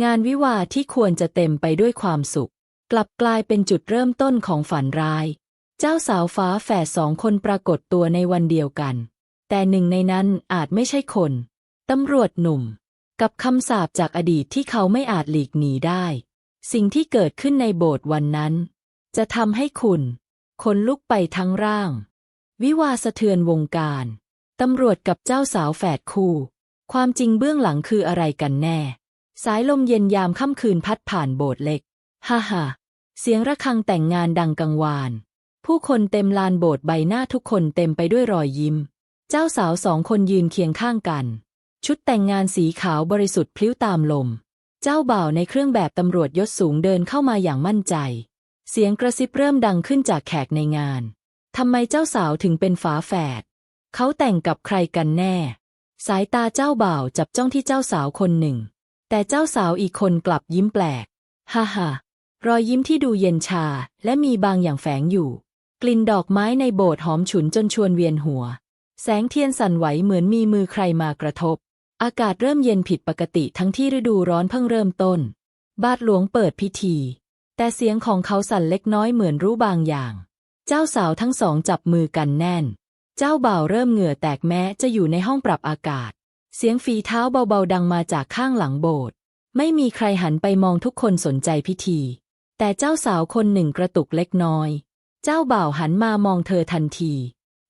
งานวิวาที่ควรจะเต็มไปด้วยความสุข กลับกลายเป็นจุดเริ่มต้นของฝันร้าย เจ้าสาวฟ้าแฝดสองคนปรากฏตัวในวันเดียวกัน แต่หนึ่งในนั้นอาจไม่ใช่คนตำรวจหนุ่ม กับคำสาปจากอดีตที่เขาไม่อาจหลีกหนีได้ สิ่งที่เกิดขึ้นในโบสถ์วันนั้น จะทำให้คุณขนลุกไปทั้งร่าง วิวาสะเทือนวงการตำรวจกับเจ้าสาวแฝดคู่ ความจริงเบื้องหลังคืออะไรกันแน่ สายลมเย็นยามค่ำคืนพัดผ่านโบสถ์เล็ก ฮ่าฮ่าเสียงระฆังแต่งงานดังกังวาน ผู้คนเต็มลานโบสถ์ใบหน้าทุกคนเต็มไปด้วยรอยยิ้ม เจ้าสาวสองคนยืนเคียงข้างกัน ชุดแต่งงานสีขาวบริสุทธิ์พลิ้วตามลม เจ้าบ่าวในเครื่องแบบตำรวจยศสูงเดินเข้ามาอย่างมั่นใจ เสียงกระซิบเริ่มดังขึ้นจากแขกในงาน ทำไมเจ้าสาวถึงเป็นฝาแฝด เขาแต่งกับใครกันแน่ สายตาเจ้าบ่าวจับจ้องที่เจ้าสาวคนหนึ่ง แต่เจ้าสาวอีกคนกลับยิ้มแปลก ฮ่าฮ่ารอยยิ้มที่ดูเย็นชาและมีบางอย่างแฝงอยู่ กลิ่นดอกไม้ในโบสถ์หอมฉุนจนชวนเวียนหัว แสงเทียนสั่นไหวเหมือนมีมือใครมากระทบ อากาศเริ่มเย็นผิดปกติทั้งที่ฤดูร้อนเพิ่งเริ่มต้น บาทหลวงเปิดพิธี แต่เสียงของเขาสั่นเล็กน้อยเหมือนรู้บางอย่าง เจ้าสาวทั้งสองจับมือกันแน่น เจ้าบ่าวเริ่มเหงื่อแตกแม้จะอยู่ในห้องปรับอากาศ เสียงฝีเท้าเบาๆดังมาจากข้างหลังโบสถ์ไม่มีใครหันไปมองทุกคนสนใจพิธี แต่เจ้าสาวคนหนึ่งกระตุกเล็กน้อย เจ้าบ่าวหันมามองเธอทันที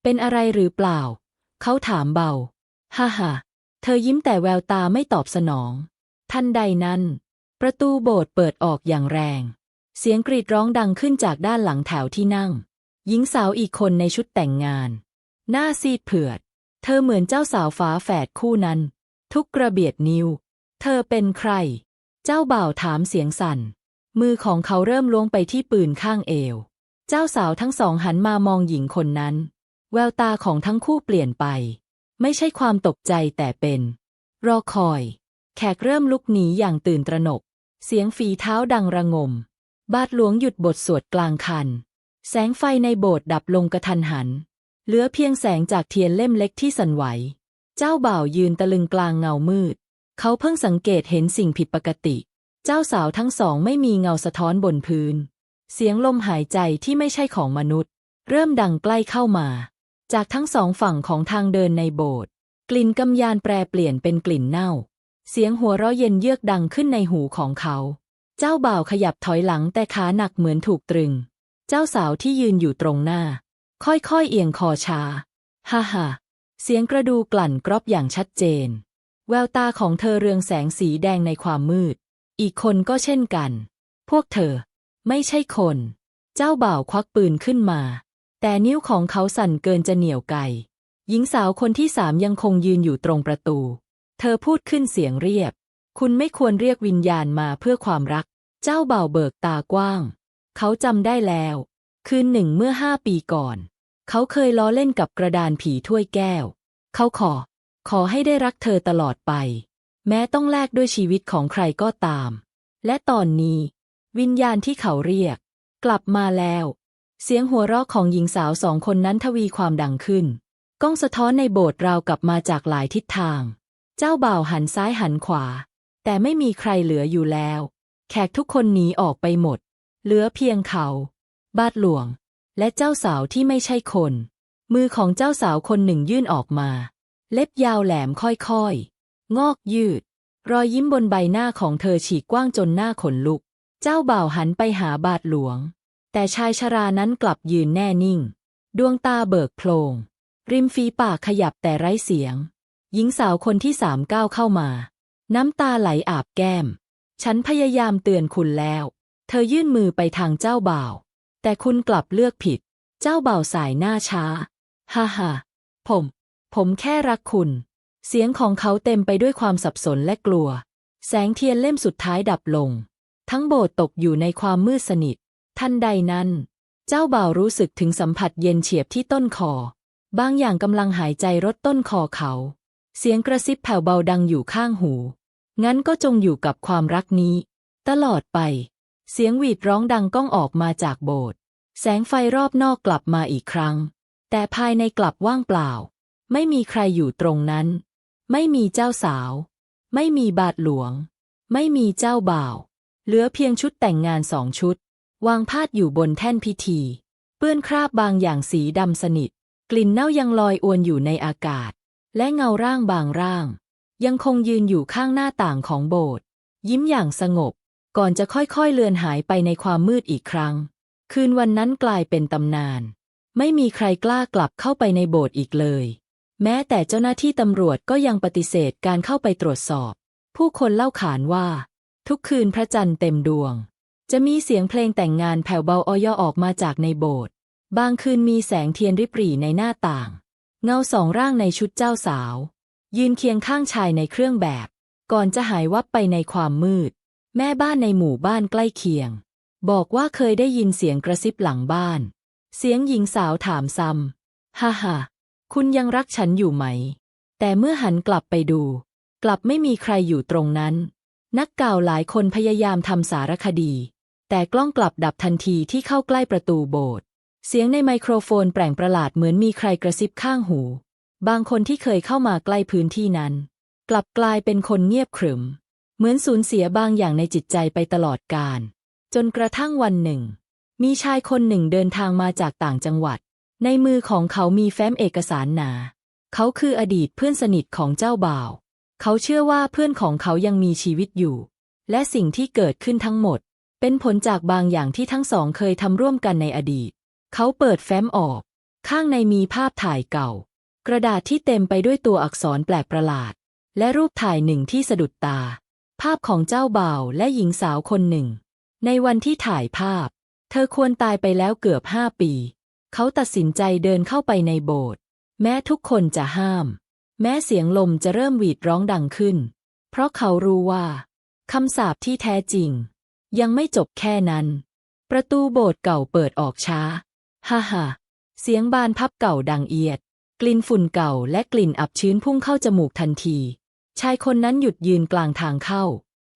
เป็นอะไรหรือเปล่า เขาถามเบา ฮ่าฮ่าเธอยิ้มแต่แววตาไม่ตอบสนอง ทันใดนั้น ประตูโบสถ์เปิดออกอย่างแรง เสียงกรีดร้องดังขึ้นจากด้านหลังแถวที่นั่ง หญิงสาวอีกคนในชุดแต่งงาน หน้าซีดเผือด เธอเหมือนเจ้าสาวฟ้าแฝดคู่นั้น ทุกกระเบียดนิ้ว เธอเป็นใคร เจ้าบ่าวถามเสียงสั่น มือของเขาเริ่มล้วงไปที่ปืนข้างเอว เจ้าสาวทั้งสองหันมามองหญิงคนนั้น แววตาของทั้งคู่เปลี่ยนไป ไม่ใช่ความตกใจแต่เป็น รอคอย แขกเริ่มลุกหนีอย่างตื่นตระหนก เสียงฝีเท้าดังระงม บาทหลวงหยุดบทสวดกลางคัน แสงไฟในโบสถ์ดับลงกระทันหัน เหลือเพียงแสงจากเทียนเล่มเล็กที่สั่นไหว เจ้าบ่าวยืนตะลึงกลางเงามืด เขาเพิ่งสังเกตเห็นสิ่งผิดปกติ เจ้าสาวทั้งสองไม่มีเงาสะท้อนบนพื้น เสียงลมหายใจที่ไม่ใช่ของมนุษย์ เริ่มดังใกล้เข้ามา จากทั้งสองฝั่งของทางเดินในโบสถ์กลิ่นกำยานแปรเปลี่ยนเป็นกลิ่นเน่า เสียงหัวเราะเย็นเยือกดังขึ้นในหูของเขา เจ้าบ่าวขยับถอยหลังแต่ขาหนักเหมือนถูกตรึง เจ้าสาวที่ยืนอยู่ตรงหน้า ค่อยๆเอียงคอชา ฮ่าฮ่าเสียงกระดูกลั่นกรอบอย่างชัดเจน แววตาของเธอเรืองแสงสีแดงในความมืด อีกคนก็เช่นกัน พวกเธอ ไม่ใช่คน เจ้าบ่าวควักปืนขึ้นมา แต่นิ้วของเขาสั่นเกินจะเหนียวไกหญิงสาวคนที่สามยังคงยืนอยู่ตรงประตู เธอพูดขึ้นเสียงเรียบ คุณไม่ควรเรียกวิญญาณมาเพื่อความรัก เจ้าบ่าวเบิกตากว้าง เขาจำได้แล้ว คืนหนึ่งเมื่อห้าปีก่อน เขาเคยล้อเล่นกับกระดานผีถ้วยแก้ว เขาขอ ขอให้ได้รักเธอตลอดไป แม้ต้องแลกด้วยชีวิตของใครก็ตาม และตอนนี้ วิญญาณที่เขาเรียก กลับมาแล้ว เสียงหัวเราะของหญิงสาวสองคนนั้นทวีความดังขึ้นกล้องสะท้อนในโบสถ์ราวกลับมาจากหลายทิศทาง เจ้าบ่าวหันซ้ายหันขวา แต่ไม่มีใครเหลืออยู่แล้ว แขกทุกคนหนีออกไปหมด เหลือเพียงเขา บาทหลวง และเจ้าสาวที่ไม่ใช่คน มือของเจ้าสาวคนหนึ่งยื่นออกมา เล็บยาวแหลมค่อยๆ งอกยืด รอยยิ้มบนใบหน้าของเธอฉีกกว้างจนหน้าขนลุก เจ้าบ่าวหันไปหาบาทหลวง แต่ชายชรานั้นกลับยืนแน่นิ่ง ดวงตาเบิกโพลง ริมฝีปากขยับแต่ไร้เสียง หญิงสาวคนที่สามก้าวเข้ามา น้ำตาไหลอาบแก้ม ฉันพยายามเตือนคุณแล้ว เธอยื่นมือไปทางเจ้าบ่าว แต่คุณกลับเลือกผิด เจ้าเบ่าสายหน้าช้า ฮ่าฮ่าผม ผมแค่รักคุณ เสียงของเขาเต็มไปด้วยความสับสนและกลัว แสงเทียนเล่มสุดท้ายดับลง ทั้งโบสถ์ตกอยู่ในความมืดสนิท ทันใดนั้น เจ้าเบ่ารู้สึกถึงสัมผัสเย็นเฉียบที่ต้นคอ บางอย่างกำลังหายใจรดต้นคอเขา เสียงกระซิบแผ่วเบาดังอยู่ข้างหู งั้นก็จงอยู่กับความรักนี้ ตลอดไป เสียงหวีดร้องดังก้องออกมาจากโบสถ์แสงไฟรอบนอกกลับมาอีกครั้ง แต่ภายในกลับว่างเปล่า ไม่มีใครอยู่ตรงนั้น ไม่มีเจ้าสาว ไม่มีบาทหลวง ไม่มีเจ้าบ่าว เหลือเพียงชุดแต่งงานสองชุด วางพาดอยู่บนแท่นพิธี เปื้อนคราบบางอย่างสีดำสนิท กลิ่นเน่ายังลอยอวนอยู่ในอากาศ และเงาร่างบางร่าง ยังคงยืนอยู่ข้างหน้าต่างของโบสถ์ยิ้มอย่างสงบ ก่อนจะค่อยๆเลือนหายไปในความมืดอีกครั้ง คืนวันนั้นกลายเป็นตำนาน ไม่มีใครกล้ากลับเข้าไปในโบสถ์อีกเลย แม้แต่เจ้าหน้าที่ตำรวจก็ยังปฏิเสธการเข้าไปตรวจสอบ ผู้คนเล่าขานว่า ทุกคืนพระจันทร์เต็มดวง จะมีเสียงเพลงแต่งงานแผ่วเบาออยออกมาจากในโบสถ์บางคืนมีแสงเทียนริบหรี่ในหน้าต่าง เงาสองร่างในชุดเจ้าสาว ยืนเคียงข้างชายในเครื่องแบบ ก่อนจะหายวับไปในความมืด แม่บ้านในหมู่บ้านใกล้เคียง บอกว่าเคยได้ยินเสียงกระซิบหลังบ้าน เสียงหญิงสาวถามซ้ำฮ่าฮ่าคุณยังรักฉันอยู่ไหม แต่เมื่อหันกลับไปดู กลับไม่มีใครอยู่ตรงนั้น นักก่าวหลายคนพยายามทำสารคดี แต่กล้องกลับดับทันทีที่เข้าใกล้ประตูโบสถ์เสียงในไมโครโฟนแปลงประหลาดเหมือนมีใครกระซิบข้างหู บางคนที่เคยเข้ามาใกล้พื้นที่นั้น กลับกลายเป็นคนเงียบขรึม เหมือนสูญเสียบางอย่างในจิตใจไปตลอดกาลจนกระทั่งวันหนึ่ง มีชายคนหนึ่งเดินทางมาจากต่างจังหวัด ในมือของเขามีแฟ้มเอกสารหนา เขาคืออดีตเพื่อนสนิทของเจ้าบ่าว เขาเชื่อว่าเพื่อนของเขายังมีชีวิตอยู่ และสิ่งที่เกิดขึ้นทั้งหมด เป็นผลจากบางอย่างที่ทั้งสองเคยทำร่วมกันในอดีต เขาเปิดแฟ้มออก ข้างในมีภาพถ่ายเก่า กระดาษที่เต็มไปด้วยตัวอักษรแปลกประหลาด และรูปถ่ายหนึ่งที่สะดุดตา ภาพของเจ้าบ่าวและหญิงสาวคนหนึ่ง ในวันที่ถ่ายภาพ เธอควรตายไปแล้วเกือบห้าปี เขาตัดสินใจเดินเข้าไปในโบสถ์แม้ทุกคนจะห้าม แม้เสียงลมจะเริ่มหวีดร้องดังขึ้น เพราะเขารู้ว่าคำสาปที่แท้จริง ยังไม่จบแค่นั้น ประตูโบสถ์เก่าเปิดออกช้า ฮ่าฮ่าเสียงบานพับเก่าดังเอียด กลิ่นฝุ่นเก่าและกลิ่นอับชื้นพุ่งเข้าจมูกทันที ชายคนนั้นหยุดยืนกลางทางเข้า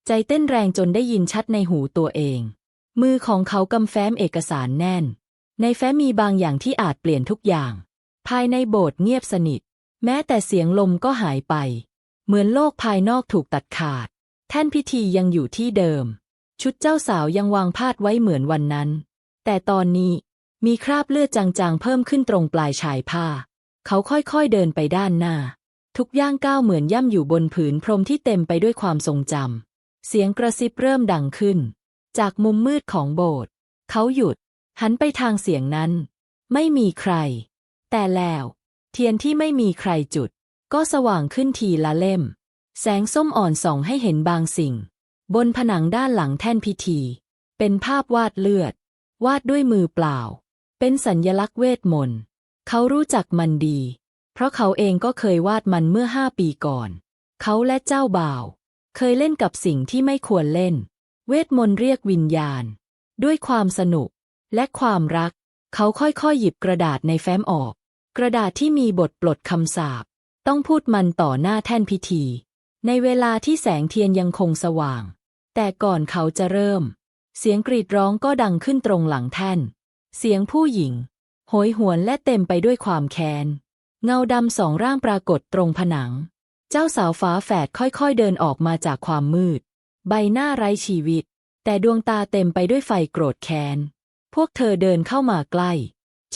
ใจเต้นแรงจนได้ยินชัดในหูตัวเอง มือของเขากำแฟ้มเอกสารแน่น ในแฟ้มมีบางอย่างที่อาจเปลี่ยนทุกอย่าง ภายในโบสถ์เงียบสนิท แม้แต่เสียงลมก็หายไป เหมือนโลกภายนอกถูกตัดขาด แท่นพิธียังอยู่ที่เดิม ชุดเจ้าสาวยังวางพาดไว้เหมือนวันนั้น แต่ตอนนี้มีคราบเลือดจางๆเพิ่มขึ้นตรงปลายชายผ้า เขาค่อยๆเดินไปด้านหน้า ทุกย่างก้าวเหมือนย่ำอยู่บนผืนพรมที่เต็มไปด้วยความทรงจำ เสียงกระซิบเริ่มดังขึ้น จากมุมมืดของโบสถ์เขาหยุด หันไปทางเสียงนั้น ไม่มีใคร แต่แล้ว เทียนที่ไม่มีใครจุด ก็สว่างขึ้นทีละเล่ม แสงส้มอ่อนส่องให้เห็นบางสิ่ง บนผนังด้านหลังแท่นพิธี เป็นภาพวาดเลือด วาดด้วยมือเปล่า เป็นสัญญลักษณ์เวทมนต์ เขารู้จักมันดี เพราะเขาเองก็เคยวาดมันเมื่อห้าปีก่อน เขาและเจ้าบ่าว เคยเล่นกับสิ่งที่ไม่ควรเล่น เวทมนต์เรียกวิญญาณ ด้วยความสนุก และความรัก เขาค่อยๆหยิบกระดาษในแฟ้มออก กระดาษที่มีบทปลดคำสาปต้องพูดมันต่อหน้าแท่นพิธี ในเวลาที่แสงเทียนยังคงสว่าง แต่ก่อนเขาจะเริ่ม เสียงกรีดร้องก็ดังขึ้นตรงหลังแท่น เสียงผู้หญิงโหยหวนและเต็มไปด้วยความแค้น เงาดำสองร่างปรากฏตรงผนัง เจ้าสาวฟ้าแฝดค่อยๆเดินออกมาจากความมืด ใบหน้าไร้ชีวิต แต่ดวงตาเต็มไปด้วยไฟโกรธแค้น พวกเธอเดินเข้ามาใกล้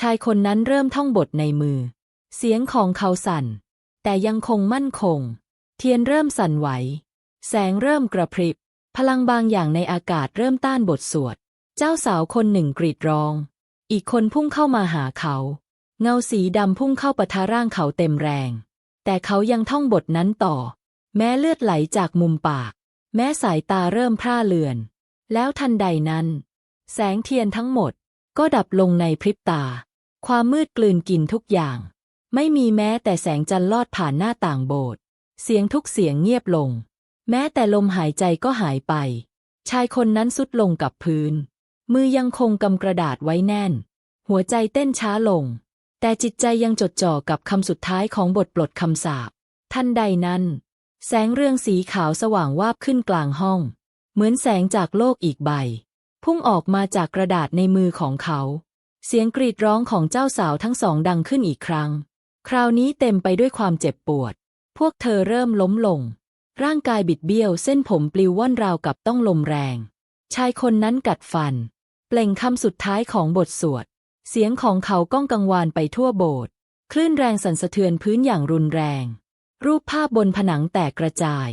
ชายคนนั้นเริ่มท่องบทในมือ เสียงของเขาสั่น แต่ยังคงมั่นคง เทียนเริ่มสั่นไหว แสงเริ่มกระพริบ พลังบางอย่างในอากาศเริ่มต้านบทสวด เจ้าสาวคนหนึ่งกรีดร้อง อีกคนพุ่งเข้ามาหาเขา เงาสีดำพุ่งเข้าปะทะร่างเขาเต็มแรง แต่เขายังท่องบทนั้นต่อ แม้เลือดไหลจากมุมปาก แม้สายตาเริ่มพร่าเลือน แล้วทันใดนั้น แสงเทียนทั้งหมดก็ดับลงในพริบตา ความมืดกลืนกินทุกอย่าง ไม่มีแม้แต่แสงจันทร์ลอดผ่านหน้าต่างโบสถ์เสียงทุกเสียงเงียบลง แม้แต่ลมหายใจก็หายไป ชายคนนั้นสุดลงกับพื้น มือยังคงกำกระดาษไว้แน่น หัวใจเต้นช้าลง แต่จิตใจยังจดจ่อกับคำสุดท้ายของบทปลดคำสาปทันใดนั้น แสงเรืองสีขาวสว่างวาบขึ้นกลางห้อง เหมือนแสงจากโลกอีกใบ พุ่งออกมาจากกระดาษในมือของเขา เสียงกรีดร้องของเจ้าสาวทั้งสองดังขึ้นอีกครั้ง คราวนี้เต็มไปด้วยความเจ็บปวด พวกเธอเริ่มล้มลง ร่างกายบิดเบี้ยวเส้นผมปลิวว่อนราวกับต้องลมแรง ชายคนนั้นกัดฟัน เปล่งคำสุดท้ายของบทสวด เสียงของเขาก้องกังวานไปทั่วโบสถ์คลื่นแรงสั่นสะเทือนพื้นอย่างรุนแรง รูปภาพบนผนังแตกกระจาย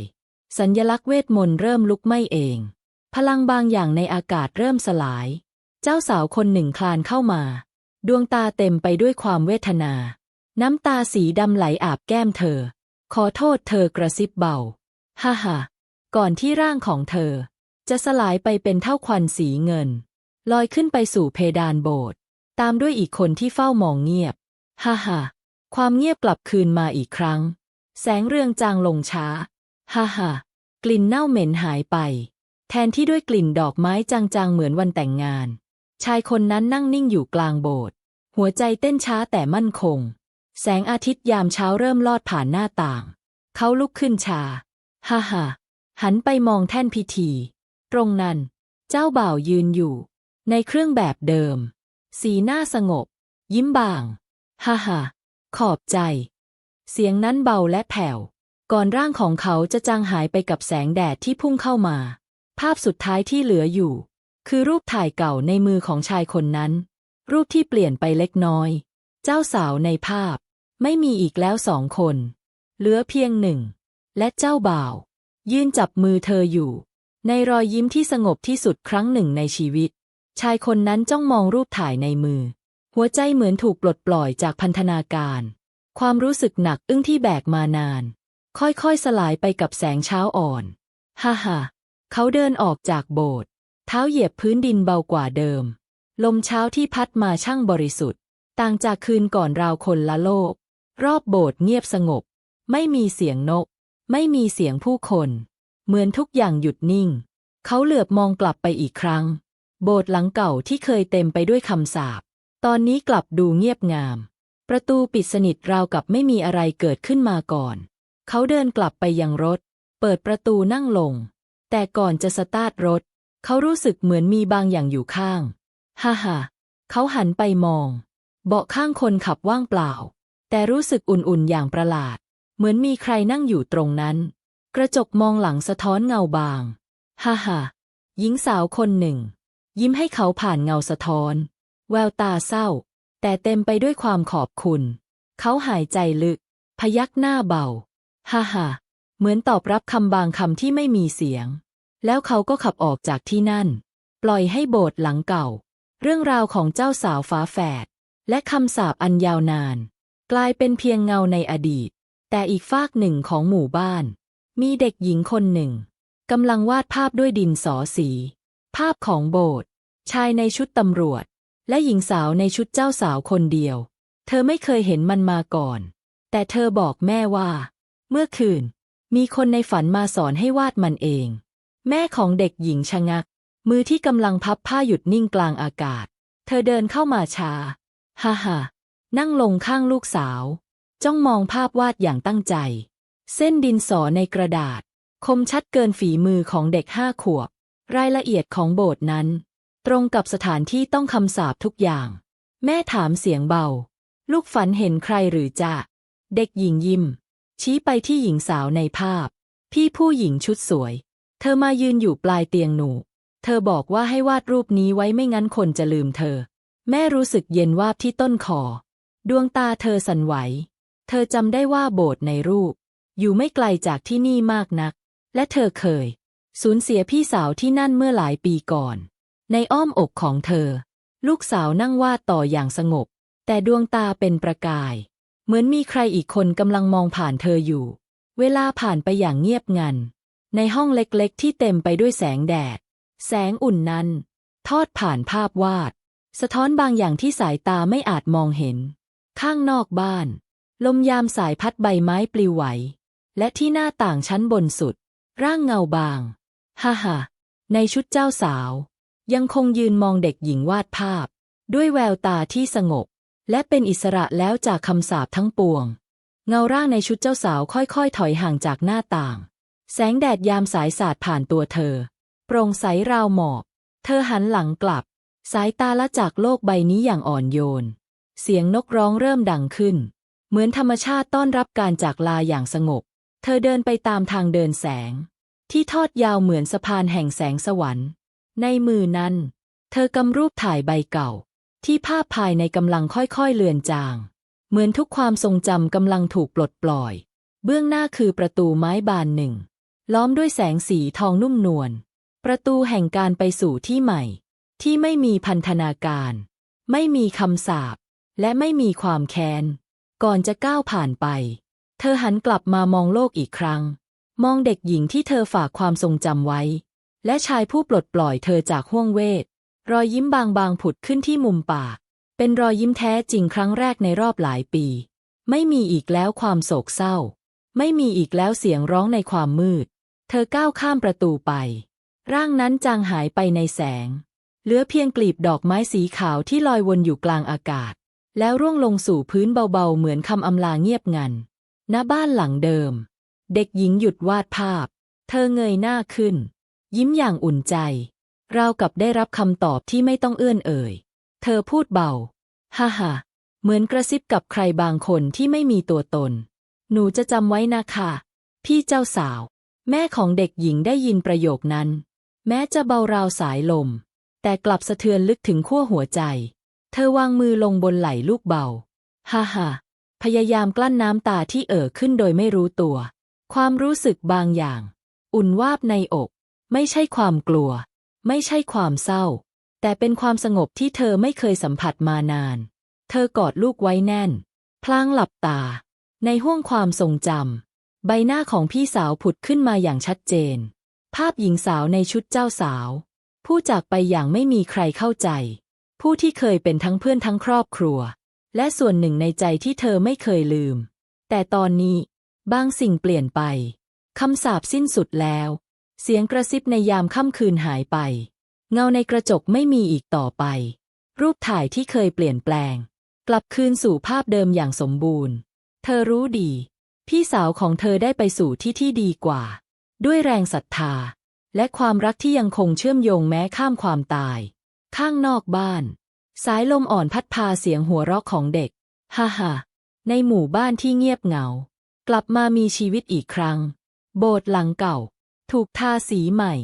สัญญลักษณ์เวทมนต์เริ่มลุกไหม้เอง พลังบางอย่างในอากาศเริ่มสลาย เจ้าสาวคนหนึ่งคลานเข้ามา ดวงตาเต็มไปด้วยความเวทนา น้ำตาสีดำไหลอาบแก้มเธอ ขอโทษเธอกระซิบเบา ฮ่าฮ่าก่อนที่ร่างของเธอ จะสลายไปเป็นเท่าควันสีเงิน ลอยขึ้นไปสู่เพดานโบสถ์ ตามด้วยอีกคนที่เฝ้ามองเงียบ ฮ่าฮ่าความเงียบกลับคืนมาอีกครั้ง แสงเรืองจางลงช้า ฮ่าฮ่ากลิ่นเน่าเหม็นหายไป แทนที่ด้วยกลิ่นดอกไม้จางๆเหมือนวันแต่งงาน ชายคนนั้นนั่งนิ่งอยู่กลางโบสถ์หัวใจเต้นช้าแต่มั่นคง แสงอาทิตย์ยามเช้าเริ่มลอดผ่านหน้าต่าง เขาลุกขึ้นชา ฮ่าฮ่าหันไปมองแท่นพิธี ตรงนั้น เจ้าบ่าวยืนอยู่ ในเครื่องแบบเดิม สีหน้าสงบ ยิ้มบาง ฮ่าฮ่าขอบใจ เสียงนั้นเบาและแผ่ว ก่อนร่างของเขาจะจางหายไปกับแสงแดดที่พุ่งเข้ามา ภาพสุดท้ายที่เหลืออยู่ คือรูปถ่ายเก่าในมือของชายคนนั้น รูปที่เปลี่ยนไปเล็กน้อย เจ้าสาวในภาพ ไม่มีอีกแล้วสองคน เหลือเพียงหนึ่ง และเจ้าบ่าว ยืนจับมือเธออยู่ ในรอยยิ้มที่สงบที่สุดครั้งหนึ่งในชีวิต ชายคนนั้นจ้องมองรูปถ่ายในมือ หัวใจเหมือนถูกปลดปล่อยจากพันธนาการ ความรู้สึกหนักอึ้งที่แบกมานาน ค่อยๆสลายไปกับแสงเช้าอ่อน ฮ่าฮ่าเขาเดินออกจากโบสถ์เท้าเหยียบพื้นดินเบากว่าเดิม ลมเช้าที่พัดมาช่างบริสุทธิ์ ต่างจากคืนก่อนราวคนละโลก รอบโบสถ์เงียบสงบ ไม่มีเสียงนก ไม่มีเสียงผู้คน เหมือนทุกอย่างหยุดนิ่ง เขาเหลือบมองกลับไปอีกครั้ง โบสถ์หลังเก่าที่เคยเต็มไปด้วยคำสาป ตอนนี้กลับดูเงียบงาม ประตูปิดสนิทราวกับไม่มีอะไรเกิดขึ้นมาก่อน เขาเดินกลับไปยังรถ เปิดประตูนั่งลง แต่ก่อนจะสตาร์ทรถ เขารู้สึกเหมือนมีบางอย่างอยู่ข้าง ฮ่าฮ่าเขาหันไปมอง เบาะข้างคนขับว่างเปล่า แต่รู้สึกอุ่นๆอย่างประหลาด เหมือนมีใครนั่งอยู่ตรงนั้น กระจกมองหลังสะท้อนเงาบาง ฮ่าฮ่าหญิงสาวคนหนึ่ง ยิ้มให้เขาผ่านเงาสะท้อน แววตาเศร้า แต่เต็มไปด้วยความขอบคุณ เขาหายใจลึก พยักหน้าเบา ฮ่าฮ่าเหมือนตอบรับคำบางคำที่ไม่มีเสียง แล้วเขาก็ขับออกจากที่นั่น ปล่อยให้โบสถ์หลังเก่า เรื่องราวของเจ้าสาวฟ้าแฝด และคำสาปอันยาวนาน กลายเป็นเพียงเงาในอดีต แต่อีกฟากหนึ่งของหมู่บ้าน มีเด็กหญิงคนหนึ่งกำลังวาดภาพด้วยดินสอสี ภาพของโบสถ์ชายในชุดตำรวจ และหญิงสาวในชุดเจ้าสาวคนเดียว เธอไม่เคยเห็นมันมาก่อน แต่เธอบอกแม่ว่า เมื่อคืน มีคนในฝันมาสอนให้วาดมันเอง แม่ของเด็กหญิงชะงัก มือที่กำลังพับผ้าหยุดนิ่งกลางอากาศ เธอเดินเข้ามาช้าฮ่าฮ่านั่งลงข้างลูกสาว จ้องมองภาพวาดอย่างตั้งใจ เส้นดินสอในกระดาษ คมชัดเกินฝีมือของเด็กห้าขวบ รายละเอียดของโบสถ์นั้น ตรงกับสถานที่ต้องคำสาปทุกอย่าง แม่ถามเสียงเบา ลูกฝันเห็นใครหรือจะเด็กหญิงยิ้ม ชี้ไปที่หญิงสาวในภาพ พี่ผู้หญิงชุดสวย เธอมายืนอยู่ปลายเตียงหนู เธอบอกว่าให้วาดรูปนี้ไว้ไม่งั้นคนจะลืมเธอ แม่รู้สึกเย็นวาบที่ต้นคอ ดวงตาเธอสั่นไหว เธอจำได้ว่าโบสถ์ในรูป อยู่ไม่ไกลจากที่นี่มากนัก และเธอเคย สูญเสียพี่สาวที่นั่นเมื่อหลายปีก่อน ในอ้อมอกของเธอ ลูกสาวนั่งวาดต่ออย่างสงบ แต่ดวงตาเป็นประกาย เหมือนมีใครอีกคนกำลังมองผ่านเธออยู่ เวลาผ่านไปอย่างเงียบงัน ในห้องเล็กๆ ที่เต็มไปด้วยแสงแดด แสงอุ่นนั้น ทอดผ่านภาพวาด สะท้อนบางอย่างที่สายตาไม่อาจมองเห็น ข้างนอกบ้าน ลมยามสายพัดใบไม้ปลิวไหว และที่หน้าต่างชั้นบนสุด ร่างเงาบาง ฮ่าฮ่าในชุดเจ้าสาว ยังคงยืนมองเด็กหญิงวาดภาพ ด้วยแววตาที่สงบ และเป็นอิสระแล้วจากคำสาปทั้งปวง เงาร่างในชุดเจ้าสาวค่อยๆ ถอยห่างจากหน้าต่าง แสงแดดยามสายสาดผ่านตัวเธอ โปร่งใสราวหมอกเธอหันหลังกลับ สายตาละจากโลกใบนี้อย่างอ่อนโยน เสียงนกร้องเริ่มดังขึ้น เหมือนธรรมชาติต้อนรับการจากลาอย่างสงบ เธอเดินไปตามทางเดินแสง ที่ทอดยาวเหมือนสะพานแห่งแสงสวรรค์ ในมือนั้น เธอกำรูปถ่ายใบเก่า ที่ภาพภายในกำลังค่อยๆเลือนจาง เหมือนทุกความทรงจำกำลังถูกปลดปล่อย เบื้องหน้าคือประตูไม้บานหนึ่ง ล้อมด้วยแสงสีทองนุ่มนวล ประตูแห่งการไปสู่ที่ใหม่ ที่ไม่มีพันธนาการ ไม่มีคำสาปและไม่มีความแค้น ก่อนจะก้าวผ่านไป เธอหันกลับมามองโลกอีกครั้ง มองเด็กหญิงที่เธอฝากความทรงจำไว้ และชายผู้ปลดปล่อยเธอจากห้วงเวท รอยยิ้มบางๆผุดขึ้นที่มุมปาก เป็นรอยยิ้มแท้จริงครั้งแรกในรอบหลายปี ไม่มีอีกแล้วความโศกเศร้า ไม่มีอีกแล้วเสียงร้องในความมืด เธอก้าวข้ามประตูไป ร่างนั้นจางหายไปในแสง เหลือเพียงกลีบดอกไม้สีขาวที่ลอยวนอยู่กลางอากาศ แล้วร่วงลงสู่พื้นเบาๆ เหมือนคำอำลาเงียบงัน ณ บ้านหลังเดิม เด็กหญิงหยุดวาดภาพ เธอเงยหน้าขึ้น ยิ้มอย่างอุ่นใจ เรากับได้รับคำตอบที่ไม่ต้องเอื้อนเอ่ย เธอพูดเบา ฮ่าฮ่าเหมือนกระซิบกับใครบางคนที่ไม่มีตัวตน หนูจะจำไว้นะค่ะพี่เจ้าสาว แม่ของเด็กหญิงได้ยินประโยคนั้น แม้จะเบาราวสายลม แต่กลับสะเทือนลึกถึงขั้วหัวใจ เธอวางมือลงบนไหล่ลูกเบา ฮ่าฮ่าพยายามกลั้นน้ำตาที่เอ่อขึ้นโดยไม่รู้ตัว ความรู้สึกบางอย่าง อุ่นวาบในอก ไม่ใช่ความกลัว ไม่ใช่ความเศร้า แต่เป็นความสงบที่เธอไม่เคยสัมผัสมานาน เธอกอดลูกไว้แน่น พลางหลับตา ในห้วงความทรงจำใบหน้าของพี่สาวผุดขึ้นมาอย่างชัดเจน ภาพหญิงสาวในชุดเจ้าสาว ผู้จากไปอย่างไม่มีใครเข้าใจ ผู้ที่เคยเป็นทั้งเพื่อนทั้งครอบครัว และส่วนหนึ่งในใจที่เธอไม่เคยลืม แต่ตอนนี้ บางสิ่งเปลี่ยนไป คำสาปสิ้นสุดแล้ว เสียงกระซิบในยามค่ำคืนหายไป เงาในกระจกไม่มีอีกต่อไป รูปถ่ายที่เคยเปลี่ยนแปลง กลับคืนสู่ภาพเดิมอย่างสมบูรณ์ เธอรู้ดี พี่สาวของเธอได้ไปสู่ที่ที่ดีกว่า ด้วยแรงศรัทธา และความรักที่ยังคงเชื่อมโยงแม้ข้ามความตาย ข้างนอกบ้าน สายลมอ่อนพัดพาเสียงหัวเราะของเด็ก ฮ่าฮ่าในหมู่บ้านที่เงียบเหงา กลับมามีชีวิตอีกครั้ง โบสถ์หลังเก่า ถูกทาสีใหม่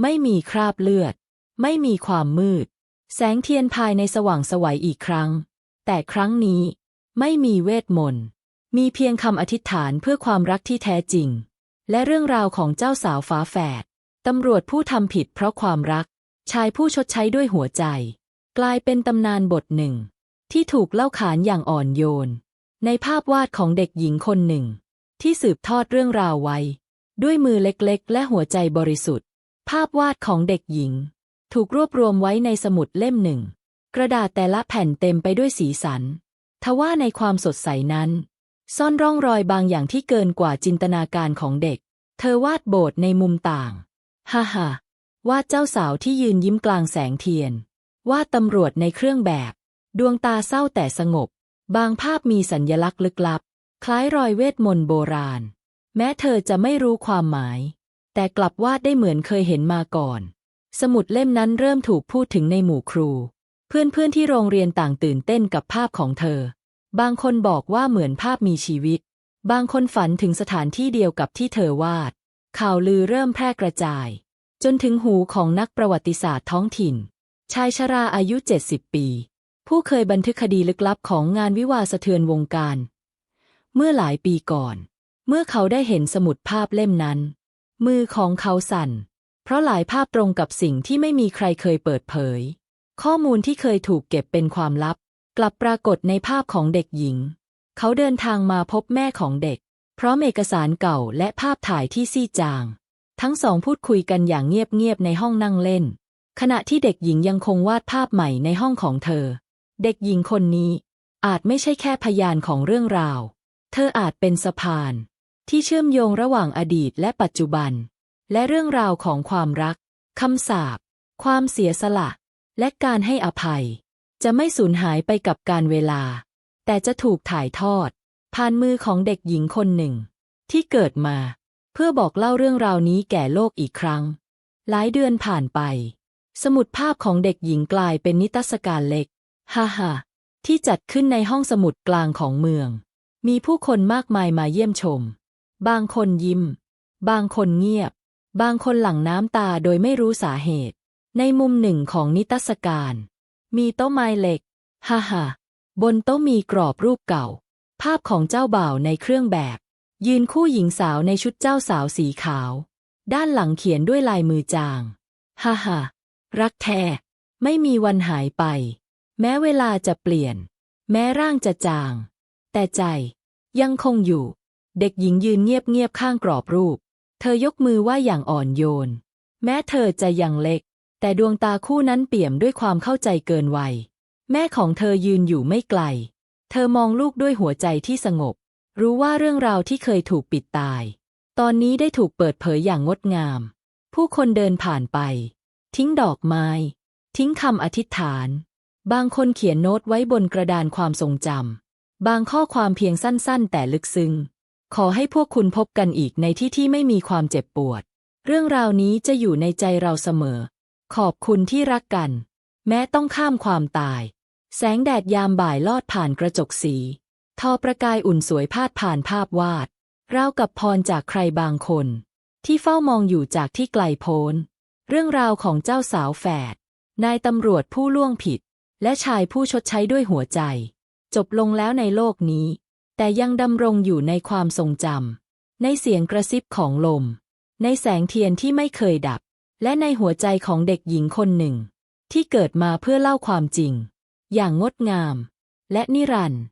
ไม่มีคราบเลือด ไม่มีความมืด แสงเทียนภายในสว่างสวัยอีกครั้ง แต่ครั้งนี้ไม่มีเวทมนต์มีเพียงคำอธิษฐานเพื่อความรักที่แท้จริง และเรื่องราวของเจ้าสาวฟ้าแฝดตำรวจผู้ทำผิดเพราะความรัก ชายผู้ชดใช้ด้วยหัวใจ กลายเป็นตำนานบทหนึ่ง ที่ถูกเล่าขานอย่างอ่อนโยน ในภาพวาดของเด็กหญิงคนหนึ่ง ที่สืบทอดเรื่องราวไว้ ด้วยมือเล็กๆ และหัวใจบริสุทธิ์ ภาพวาดของเด็กหญิง ถูกรวบรวมไว้ในสมุดเล่มหนึ่ง กระดาษแต่ละแผ่นเต็มไปด้วยสีสัน ทว่าในความสดใสนั้น ซ่อนร่องรอยบางอย่างที่เกินกว่าจินตนาการของเด็ก เธอวาดโบสถ์ในมุมต่างฮ่าฮ่าวาดเจ้าสาวที่ยืนยิ้มกลางแสงเทียน วาดตำรวจในเครื่องแบบ ดวงตาเศร้าแต่สงบ บางภาพมีสัญญลักษณ์ลึกลับ คล้ายรอยเวทมนต์โบราณ แม้เธอจะไม่รู้ความหมาย แต่กลับวาดได้เหมือนเคยเห็นมาก่อน สมุดเล่มนั้นเริ่มถูกพูดถึงในหมู่ครู เพื่อนๆที่โรงเรียนต่างตื่นเต้นกับภาพของเธอ บางคนบอกว่าเหมือนภาพมีชีวิต บางคนฝันถึงสถานที่เดียวกับที่เธอวาด ข่าวลือเริ่มแพร่กระจาย จนถึงหูของนักประวัติศาสตร์ท้องถิ่น ชายชราอายุ 70 ปี ผู้เคยบันทึกคดีลึกลับของงานวิวาสะเทือนวงการ เมื่อหลายปีก่อน เมื่อเขาได้เห็นสมุดภาพเล่มนั้น มือของเขาสั่น เพราะหลายภาพตรงกับสิ่งที่ไม่มีใครเคยเปิดเผย ข้อมูลที่เคยถูกเก็บเป็นความลับ กลับปรากฏในภาพของเด็กหญิง เขาเดินทางมาพบแม่ของเด็ก เพร้อมเอกสารเก่าและภาพถ่ายที่ซีจาง ทั้งสองพูดคุยกันอย่างเงียบๆในห้องนั่งเล่น ขณะที่เด็กหญิงยังคงวาดภาพใหม่ในห้องของเธอ เด็กหญิงคนนี้อาจไม่ใช่แค่พยานของเรื่องราว เธออาจเป็นสะพาน ที่เชื่อมโยงระหว่างอดีตและปัจจุบัน และเรื่องราวของความรักคำสาปความเสียสละ และการให้อภัย จะไม่สูญหายไปกับการเวลา แต่จะถูกถ่ายทอด ผ่านมือของเด็กหญิงคนหนึ่ง ที่เกิดมา เพื่อบอกเล่าเรื่องราวนี้แก่โลกอีกครั้ง หลายเดือนผ่านไป สมุดภาพของเด็กหญิงกลายเป็นนิทรรศการเล็ก ฮ่าฮ่าที่จัดขึ้นในห้องสมุดกลางของเมือง มีผู้คนมากมายมาเยี่ยมชม บางคนยิ้ม บางคนเงียบ บางคนหลั่งน้ำตาโดยไม่รู้สาเหตุ ในมุมหนึ่งของนิทรรศการ มีโต๊ะไม้เหล็ก ฮ่าฮ่าบนโต๊ะมีกรอบรูปเก่า ภาพของเจ้าบ่าวในเครื่องแบบ ยืนคู่หญิงสาวในชุดเจ้าสาวสีขาว ด้านหลังเขียนด้วยลายมือจาง ฮ่าฮ่ารักแท้ไม่มีวันหายไป แม้เวลาจะเปลี่ยน แม้ร่างจะจาง แต่ใจยังคงอยู่ เด็กหญิงยืนเงียบๆข้างกรอบรูป เธอยกมือไหว่าอย่างอ่อนโยน แม้เธอจะยังเล็ก แต่ดวงตาคู่นั้นเปี่ยมด้วยความเข้าใจเกินวัย แม่ของเธอยืนอยู่ไม่ไกล เธอมองลูกด้วยหัวใจที่สงบ รู้ว่าเรื่องราวที่เคยถูกปิดตาย ตอนนี้ได้ถูกเปิดเผยอย่างงดงาม ผู้คนเดินผ่านไป ทิ้งดอกไม้ ทิ้งคำอธิษฐาน บางคนเขียนโน้ตไว้บนกระดานความทรงจำ บางข้อความเพียงสั้นๆ แต่ลึกซึ้งขอให้พวกคุณพบกันอีกในที่ที่ไม่มีความเจ็บปวด เรื่องราวนี้จะอยู่ในใจเราเสมอ ขอบคุณที่รักกัน แม้ต้องข้ามความตาย แสงแดดยามบ่ายลอดผ่านกระจกสี ทอประกายอุ่นสวยพาดผ่านภาพวาดราวกับพรจากใครบางคน ที่เฝ้ามองอยู่จากที่ไกลโพ้น เรื่องราวของเจ้าสาวแฝด นายตำรวจผู้ล่วงผิด และชายผู้ชดใช้ด้วยหัวใจ จบลงแล้วในโลกนี้ แต่ยังดำรงอยู่ในความทรงจำในเสียงกระซิบของลม ในแสงเทียนที่ไม่เคยดับ และในหัวใจของเด็กหญิงคนหนึ่ง ที่เกิดมาเพื่อเล่าความจริง อย่างงดงาม และนิรันดร์